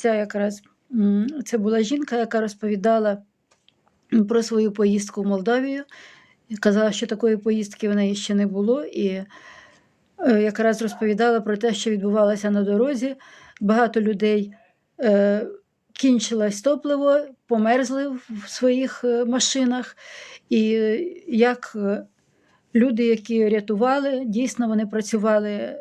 ця якраз це була жінка, яка розповідала про свою поїздку в Молдавію. Казала, що такої поїздки в неї ще не було, і е, якраз розповідала про те, що відбувалося на дорозі. Багато людей е, кінчилось топливо, померзли в своїх е, машинах. І як люди, які рятували, дійсно вони працювали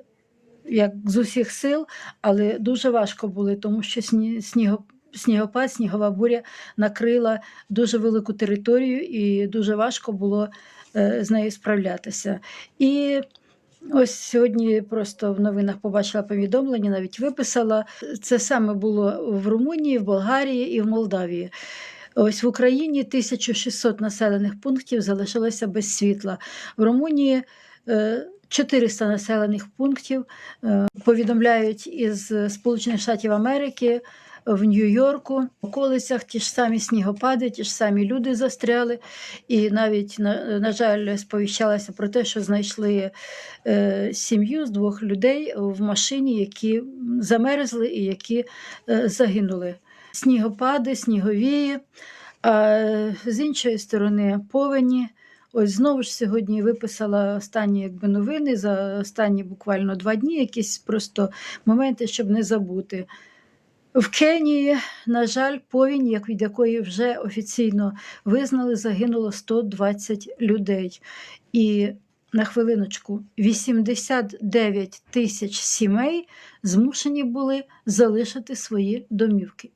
як з усіх сил, але дуже важко було, тому що сні- сніго, снігопад, снігова буря накрила дуже велику територію, і дуже важко було е, з нею справлятися. І ось сьогодні просто в новинах побачила повідомлення, навіть виписала. Це саме було в Румунії, в Болгарії і в Молдавії. Ось в Україні 1600 населених пунктів залишилося без світла. В Румунії е, 400 населених пунктів е, повідомляють із Сполучених Штатів Америки. В Нью-Йорку, в околицях ті ж самі снігопади, ті ж самі люди застряли. І навіть, на, на жаль, сповіщалося про те, що знайшли е, сім'ю з двох людей в машині, які замерзли і які е, загинули. Снігопади, сніговії, а з іншої сторони повені. Ось знову ж сьогодні виписала останні якби, новини за останні буквально два дні, якісь просто моменти, щоб не забути. В Кенії, на жаль, повінь, як від якої вже офіційно визнали, загинуло 120 людей. І на хвилиночку 89 тисяч сімей змушені були залишити свої домівки.